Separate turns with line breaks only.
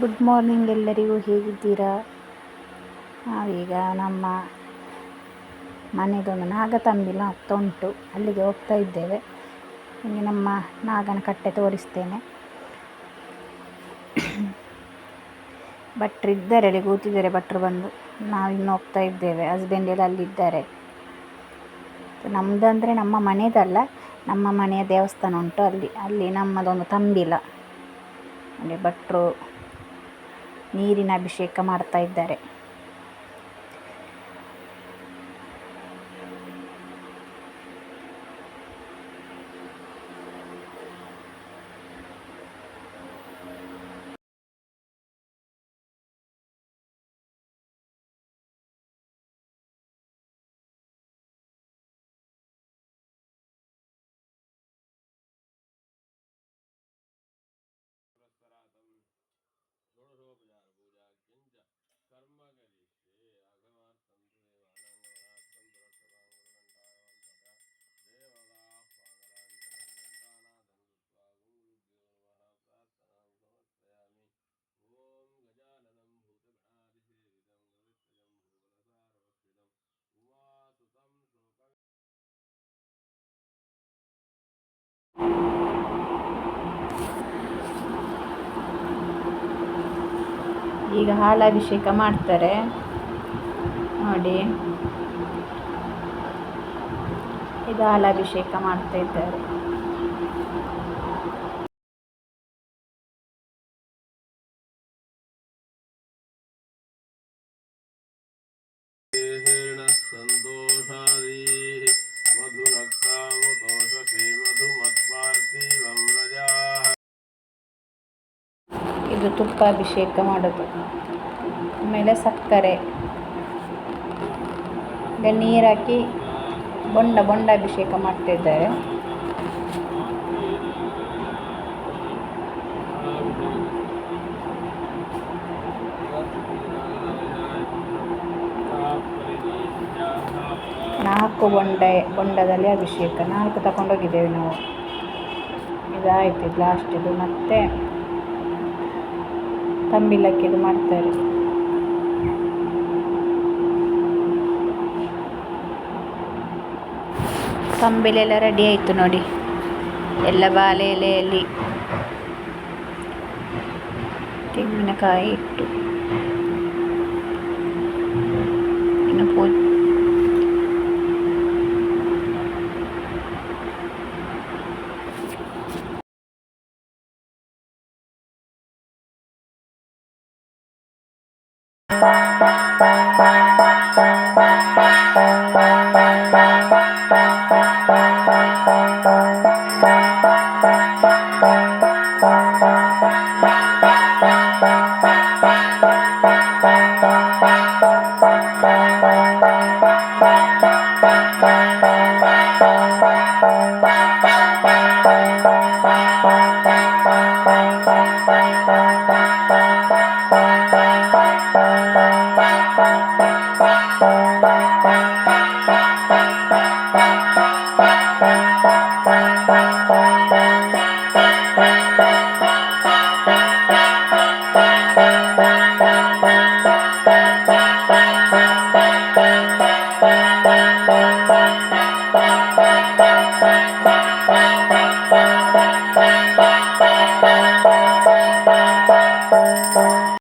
Good morning ಎಲ್ಲರಿಗೂ ಹೇಗಿದ್ದೀರಾ? ನಾವೀಗ ನಮ್ಮ ಮನೆದೊಂದು ನಾಗತಂಬಿಲ ಆಗ್ತಾ ಉಂಟು ಅಲ್ಲಿಗೆ ಹೋಗ್ತಾ ಇದ್ದೇವೆ. ಹಿಂಗೆ ನಮ್ಮ ನಾಗನ ಕಟ್ಟೆ ತೋರಿಸ್ತೇನೆ. ಭಟ್ರು ಇದ್ದಾರೆ, ಅಲ್ಲಿ ಕೂತಿದ್ದಾರೆ, ಭಟ್ರು ಬಂದು. ನಾವಿನ್ನು ಹೋಗ್ತಾ ಇದ್ದೇವೆ ಹಸ್ಬೆಂಡ್ ಎಲ್ಲ ಅಲ್ಲಿದ್ದಾರೆ. ನಮ್ಮದು ಅಂದರೆ ನಮ್ಮ ಮನೆಯದಲ್ಲ ನಮ್ಮ ಮನೆಯ ದೇವಸ್ಥಾನ ಉಂಟು ಅಲ್ಲಿ ಅಲ್ಲಿ ನಮ್ಮದೊಂದು ತಂಬಿಲ. ಅಲ್ಲಿ ಭಟ್ರು ನೀರಿನ ಅಭಿಷೇಕ ಮಾಡ್ತಾ ಇದ್ದಾರೆ. ಈಗ ಹಾಲಾಭಿಷೇಕ ಮಾಡ್ತಾರೆ. ನೋಡಿ. ಇದು ಹಾಲಾಭಿಷೇಕ ಮಾಡ್ತಾ ಇದ್ದಾರೆ.
ಸಂತೋಷಾದಿ ಮಧುನಕ್ತಾಮತೋಷ ಶ್ರೀ ಮಧು ಮತ್ಪಾರ್ಥಿ
ಇದು ತುಪ್ಪ ಅಭಿಷೇಕ ಮಾಡೋದು. ಆಮೇಲೆ ಸಕ್ಕರೆ. ಈಗ ನೀರು ಹಾಕಿ ಬೊಂಡ ಬೊಂಡ ಅಭಿಷೇಕ ಮಾಡ್ತಿದ್ದಾರೆ. ನಾಲ್ಕು ಬೊಂಡೆ, ಬೊಂಡದಲ್ಲಿ ಅಭಿಷೇಕ. ನಾಲ್ಕು ತಗೊಂಡೋಗಿದ್ದೇವೆ ನಾವು. ಇದಾಯಿತು ಇದು ಲಾಸ್ಟ್ ಇದು ಮತ್ತೆ ತಂಬಿಲಕ್ಕೆ ಇದು ಮಾಡ್ತಾರೆ. ತಂಬಿಲೆಲ್ಲ ರೆಡಿ ಆಯಿತು ನೋಡಿ. ಎಲ್ಲ ಬಾಳೆ ಎಲೆಯಲ್ಲಿ ತೆಂಗಿನಕಾಯಿ ಇಟ್ಟು. Bye.